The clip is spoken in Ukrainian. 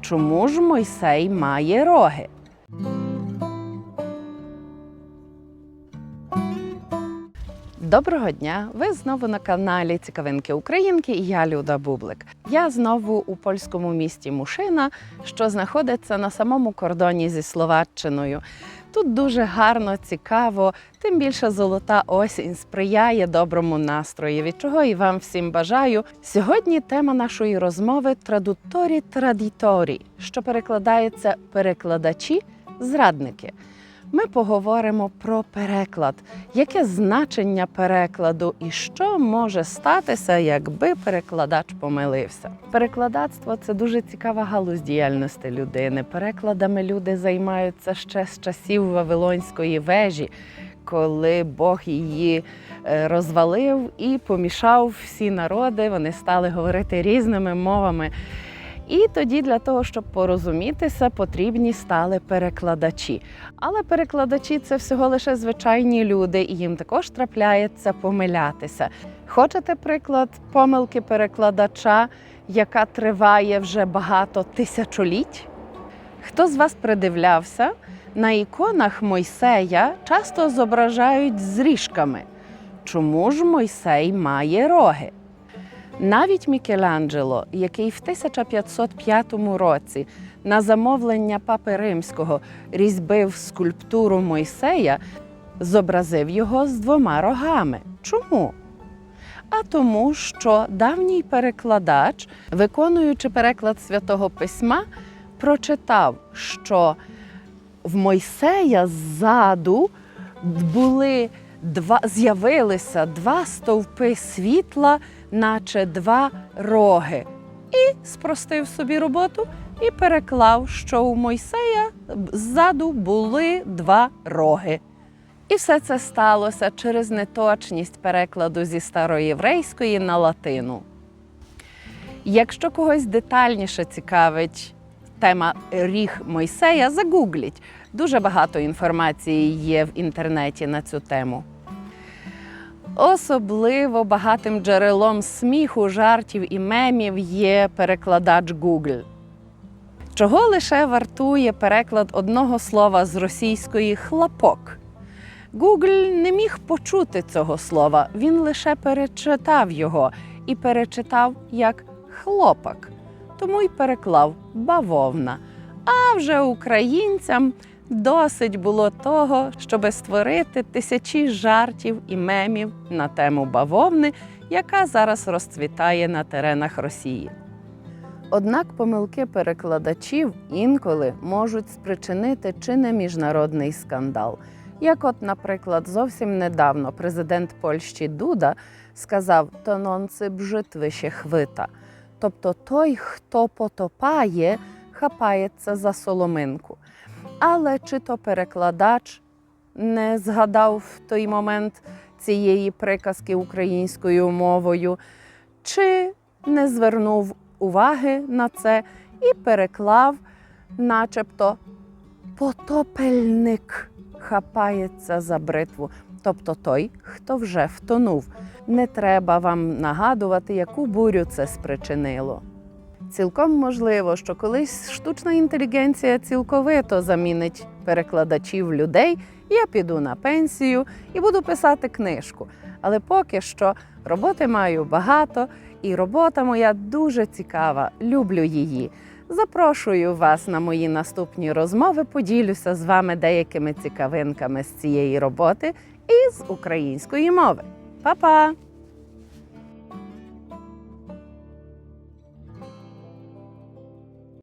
Чому ж Мойсей має роги? Доброго дня! Ви знову на каналі Цікавинки Українки і я Люда Бублик. Я знову у польському місті Мушина, що знаходиться на самому кордоні зі Словаччиною. Тут дуже гарно, цікаво, тим більше золота осінь сприяє доброму настрою, від чого і вам всім бажаю. Сьогодні тема нашої розмови традуторі традіторі, що перекладається перекладачі, зрадники. Ми поговоримо про переклад, яке значення перекладу і що може статися, якби перекладач помилився. Перекладацтво це дуже цікава галузь діяльності людини. Перекладами люди займаються ще з часів Вавилонської вежі, коли Бог її е, розвалив і помішав всі народи. Вони стали говорити різними мовами. І тоді для того, щоб порозумітися, потрібні стали перекладачі. Але перекладачі це всього лише звичайні люди, і їм також трапляється помилятися. Хочете приклад помилки перекладача, яка триває вже багато тисячоліть? Хто з вас придивлявся? На іконах Мойсея часто зображають з ріжками. Чому ж Мойсей має роги? Навіть Мікеланджело, який в 1505 році на замовлення папи римського різьбив скульптуру Мойсея, зобразив його з двома рогами. Чому? А тому, що давній перекладач, виконуючи переклад святого письма, прочитав, що в Мойсея ззаду були два з'явилися два стовпи світла, наче два роги, і спростив собі роботу і переклав, що у Мойсея ззаду були два роги. І все це сталося через неточність перекладу зі староєврейської на латину. Якщо когось детальніше цікавить тема ріг Мойсея, загугліть. Дуже багато інформації є в інтернеті на цю тему. Особливо багатим джерелом сміху, жартів і мемів є перекладач Google. Чого лише вартує переклад одного слова з російської хлопок? Google не міг почути цього слова, він лише перечитав його і перечитав як хлопак, тому й переклав бавовна. А вже українцям досить було того, щоби створити тисячі жартів і мемів на тему бавовни, яка зараз розцвітає на теренах Росії. Однак помилки перекладачів інколи можуть спричинити чи не міжнародний скандал. Як, от, наприклад, зовсім недавно президент Польщі Дуда сказав «тононци бжитви ще хвита. Тобто той, хто потопає, хапається за соломинку. Але чи то перекладач не згадав в той момент цієї приказки українською мовою, чи не звернув уваги на це і переклав, начебто потопельник хапається за бритву, тобто той, хто вже втонув. Не треба вам нагадувати, яку бурю це спричинило. Цілком можливо, що колись штучна інтелігенція цілковито замінить перекладачів людей. Я піду на пенсію і буду писати книжку. Але поки що роботи маю багато, і робота моя дуже цікава. Люблю її. Запрошую вас на мої наступні розмови. Поділюся з вами деякими цікавинками з цієї роботи і з української мови. Па-па!